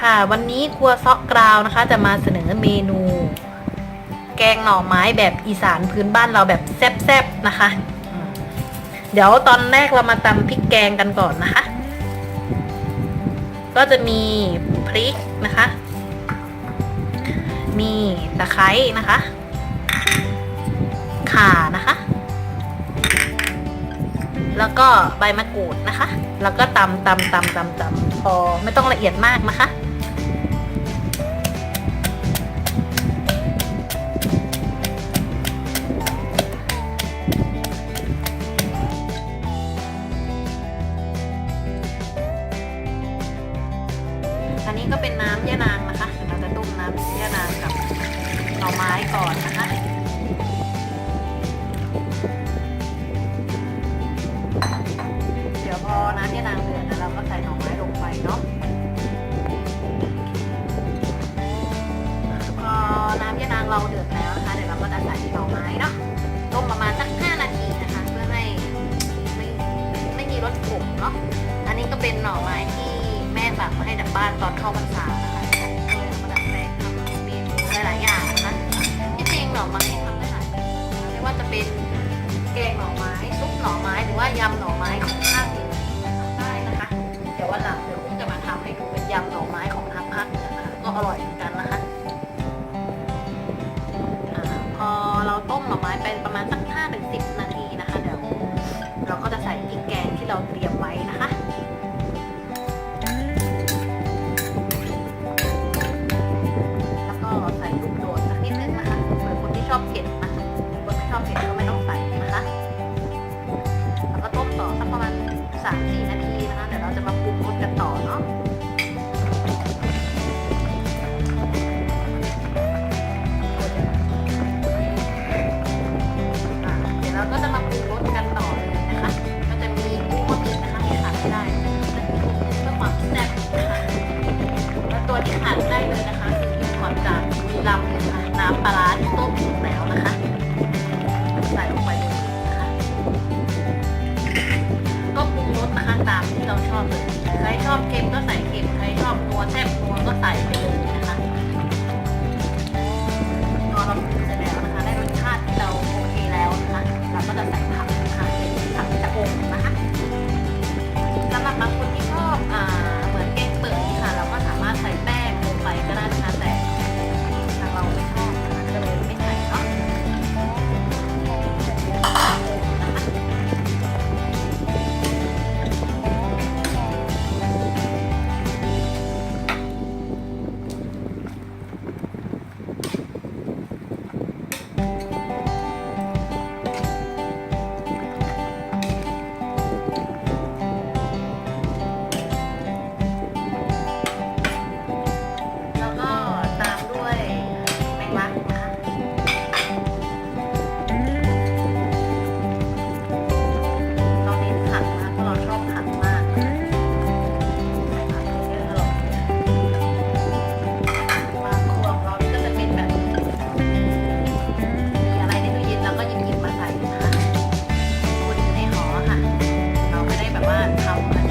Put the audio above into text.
ค่ะ วันนี้ครัวซอกกราวนะคะ จะมาเสนอเมนู แกงหน่อไม้แบบอีสานพื้นบ้านเราแบบแซ่บๆนะคะ เดี๋ยวตอนแรกเรามาตำพริกแกงกันก่อนนะคะ ก็จะมีพริกนะคะ มีตะไคร้นะคะ ข่านะคะ แล้วก็ใบมะกรูดนะคะ แล้วก็ตำตำตำตำตำพอไม่ต้องละเอียดมากนะคะ ช่นางเดือนนะเราก็ใส่หน่อไม้ลงไปเนาะพอน้ำยะนางเราเดือดแล้วนะคะเดี๋ยวเราก็จะใส่หน่อไม้เนาะต้มประมาณสัก5นาทีนะคะ เพื่อให้ไม่ไม่มีรสขมเนาะอันนี้ก็เป็นหน่อไม้ที่แม่ฝากมาให้จากบ้านตอนเข้าพรรษานะคะ ตามที่เราชอบเลยใครชอบเค็มก็ใส่เค็มใครชอบนัวแซ่บนัวก็ใส่ ทำ